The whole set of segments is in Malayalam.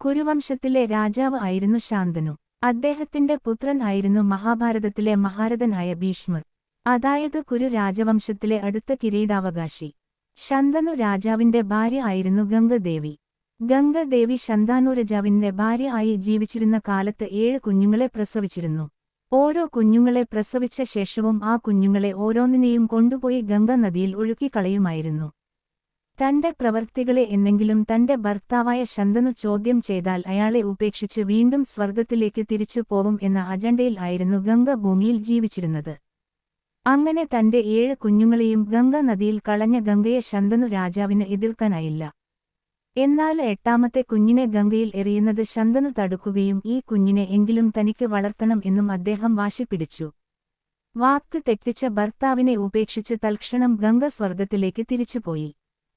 കുരുവംശത്തിലെ രാജാവ് ആയിരുന്നു ശാന്തനു. അദ്ദേഹത്തിന്റെ പുത്രൻ ആയിരുന്നു മഹാഭാരതത്തിലെ മഹാരഥനായ ഭീഷ്മർ. അതായത് കുരു രാജവംശത്തിലെ അടുത്ത കിരീടാവകാശി. ശന്തനു രാജാവിന്റെ ഭാര്യ ആയിരുന്നു ഗംഗദേവി. ഗംഗദേവി ശന്താനു രാജാവിന്റെ ഭാര്യ ആയി ജീവിച്ചിരുന്ന കാലത്ത് ഏഴ് കുഞ്ഞുങ്ങളെ പ്രസവിച്ചിരുന്നു. ഓരോ കുഞ്ഞുങ്ങളെ പ്രസവിച്ച ശേഷവും ആ കുഞ്ഞുങ്ങളെ ഓരോന്നിനെയും കൊണ്ടുപോയി ഗംഗ നദിയിൽ ഒഴുക്കിക്കളയുമായിരുന്നു. തന്റെ പ്രവൃത്തികളെ എന്നെങ്കിലും തന്റെ ഭർത്താവായ ശന്തനു ചോദ്യം ചെയ്താൽ അയാളെ ഉപേക്ഷിച്ച് വീണ്ടും സ്വർഗത്തിലേക്ക് തിരിച്ചു പോകും എന്ന അജണ്ടയിൽ ആയിരുന്നു ഗംഗ ഭൂമിയിൽ ജീവിച്ചിരുന്നത്. അങ്ങനെ തന്റെ ഏഴ് കുഞ്ഞുങ്ങളെയും ഗംഗ നദിയിൽ കളഞ്ഞ ഗംഗയെ ശന്തനു രാജാവിന് എതിർക്കാനായില്ല. എന്നാൽ എട്ടാമത്തെ കുഞ്ഞിനെ ഗംഗയിൽ എറിയുന്നത് ശന്തനു തടുക്കുകയും ഈ കുഞ്ഞിനെ എങ്കിലും തനിക്ക് വളർത്തണം എന്നും അദ്ദേഹം വാശിപ്പിടിച്ചു വാക്ക് തെറ്റിച്ച ഭർത്താവിനെ ഉപേക്ഷിച്ച് തൽക്ഷണം ഗംഗ സ്വർഗത്തിലേക്ക് തിരിച്ചുപോയി.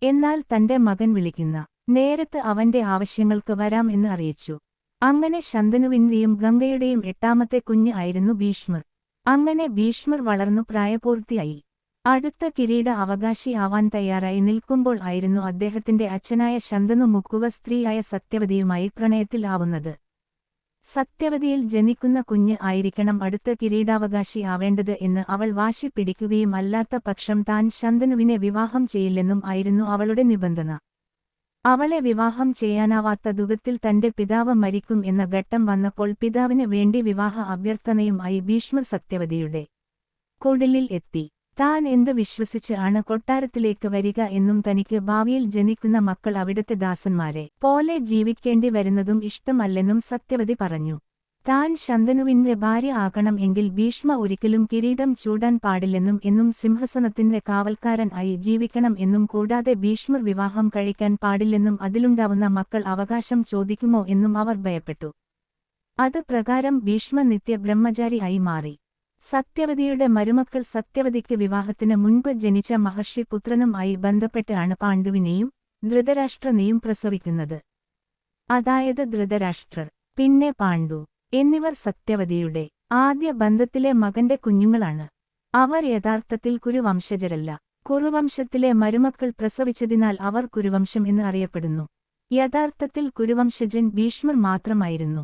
എന്നാൽ തന്റെ മകൻ വിളിക്കുന്ന നേരത്ത് അവന്റെ ആവശ്യങ്ങൾക്ക് വരാം എന്ന് അറിയിച്ചു. അങ്ങനെ ശന്തനുവിന്റെയും ഗംഗയുടെയും എട്ടാമത്തെ കുഞ്ഞ് ആയിരുന്നു ഭീഷ്മർ. അങ്ങനെ ഭീഷ്മർ വളർന്നു പ്രായപൂർത്തിയായി. അടുത്ത കിരീട അവകാശിയാവാൻ തയ്യാറായി നിൽക്കുമ്പോൾ ആയിരുന്നു അദ്ദേഹത്തിന്റെ അച്ഛനായ ശന്തനു മുക്കുവ സ്ത്രീയായ സത്യവതിയുമായി പ്രണയത്തിൽ ആവുന്നത് സത്യവതിയിൽ ജനിക്കുന്ന കുഞ്ഞ് ആയിരിക്കണം അടുത്ത കിരീടാവകാശി ആവേണ്ടത് എന്ന് അവൾ വാശി പിടിക്കുകയും അല്ലാത്ത പക്ഷം താൻ ശന്തനുവിനെ വിവാഹം ചെയ്യില്ലെന്നും ആയിരുന്നു അവളുടെ നിബന്ധന. അവളെ വിവാഹം ചെയ്യാനാവാത്ത ദുഃഖത്തിൽ തന്റെ പിതാവ് മരിക്കും എന്ന ഘട്ടം വന്നപ്പോൾ പിതാവിന് വേണ്ടി വിവാഹ അഭ്യർത്ഥനയുമായി ഭീഷ്മ സത്യവതിയുടെ കൊടിലിൽ എത്തി. താൻ എന്ത് വിശ്വസിച്ച് ആണ് കൊട്ടാരത്തിലേക്ക് വരിക എന്നും തനിക്ക് ഭാവിയിൽ ജനിക്കുന്ന മക്കൾ അവിടുത്തെ ദാസന്മാരെ പോലെ ജീവിക്കേണ്ടി വരുന്നതും ഇഷ്ടമല്ലെന്നും സത്യവതി പറഞ്ഞു. താൻ ശന്തനുവിന്റെ ഭാര്യ ആകണം എങ്കിൽ ഭീഷ്മ ഒരിക്കലും കിരീടം ചൂടാൻ പാടില്ലെന്നും എന്നും സിംഹസനത്തിന്റെ കാവൽക്കാരൻ ആയി ജീവിക്കണം എന്നും കൂടാതെ ഭീഷ്മർ വിവാഹം കഴിക്കാൻ പാടില്ലെന്നും അതിലുണ്ടാവുന്ന മക്കൾ അവകാശം ചോദിക്കുമോ എന്നും അവർ ഭയപ്പെട്ടു. അത് പ്രകാരം ഭീഷ്മ നിത്യ ബ്രഹ്മചാരി ആയി മാറി. സത്യവതിയുടെ മരുമക്കൾ സത്യവതിക്ക് വിവാഹത്തിന് മുൻപ് ജനിച്ച മഹർഷി പുത്രനും ആയി ബന്ധപ്പെട്ട് പാണ്ഡുവിനെയും ധൃതരാഷ്ട്രനെയും പ്രസവിക്കുന്നത്. അതായത് ധൃതരാഷ്ട്രർ പിന്നെ പാണ്ഡു എന്നിവർ സത്യവതിയുടെ ആദ്യ ബന്ധത്തിലെ മകന്റെ കുഞ്ഞുങ്ങളാണ്. അവർ യഥാർത്ഥത്തിൽ കുരുവംശജരല്ല. കുറുവംശത്തിലെ മരുമക്കൾ പ്രസവിച്ചതിനാൽ അവർ കുരുവംശം എന്ന് അറിയപ്പെടുന്നു. യഥാർത്ഥത്തിൽ കുരുവംശജൻ ഭീഷ്മർ മാത്രമായിരുന്നു.